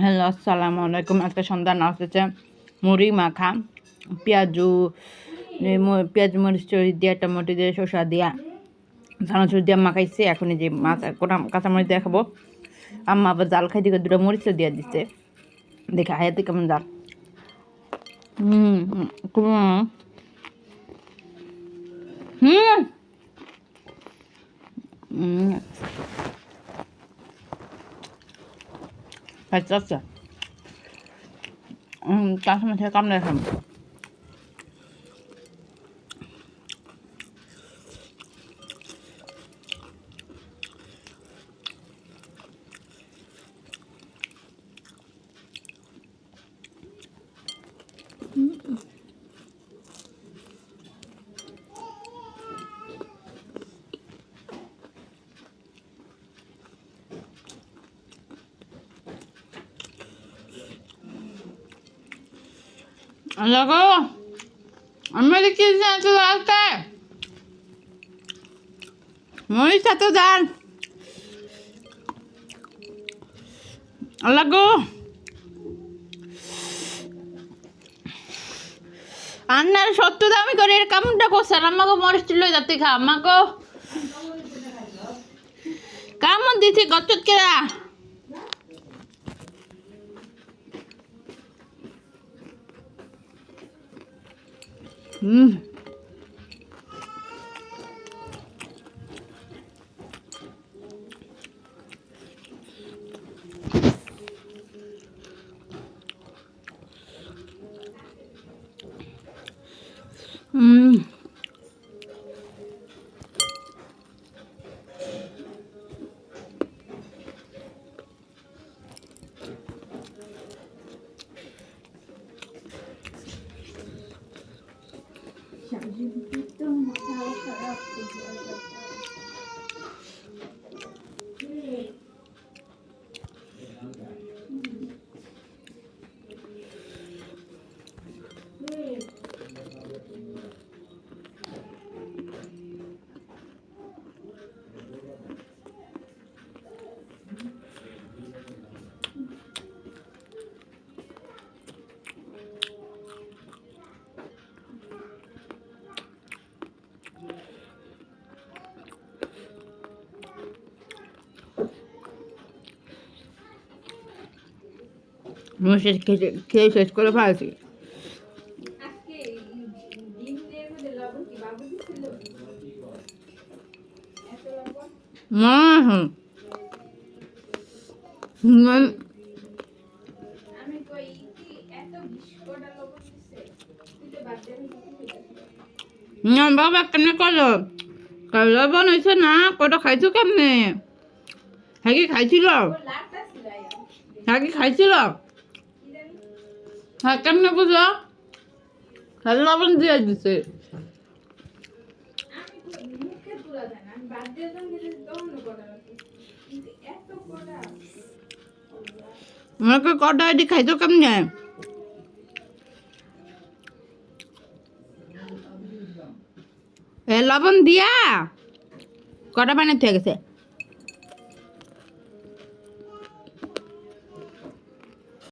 Hello, আসসালামু আলাইকুম। আজকে সন্ধ্যা নাচ হচ্ছে মুড়ি, মাখা, পেঁয়াজু পেঁয়াজ, মরিচ দিয়া, টমেটো দিয়ে, শসা দিয়া, চানাচুর দিয়া মাখাইছে। এখন যে মাছ, কোটা কাঁচামরিচ দিয়ে খাব। আম্মা আবার জাল খাই দিকে দুটো মরিচও দিয়ে দিচ্ছে দেখে হায়াতে কেমন জাল। হুম হুম আচ্ছা আচ্ছা কাঁচামরিচ থেকে কামড়ে খাব আল্লাহ গো আমি দেখি এত লালতে মরিচ এত আন্নার সত্য দামি করে এর কামটা করছে আর আমাকে মরিচ তুলে যাতে খা, আমাকে। কামন দিছি গচ্ছত কেরা? হুম হুম মরিচ খেয়ে খেয়ে শেষ করে ফেলছি। মা হুম না বাবা কেমনে করল? লবণ হয়েছে না কটা খাইছো কেমনে? হ্যাঁ কি খাইছিল? হ্যাঁ কি খাইছিল? হ্যাঁ কেমনে বুঝলো? হ্যাঁ লবণ দিয়ে দিছে। আমাকে কটা এটি খাইছো কেমনে? লবণ দিয়া। কটা বানাতে গেছে?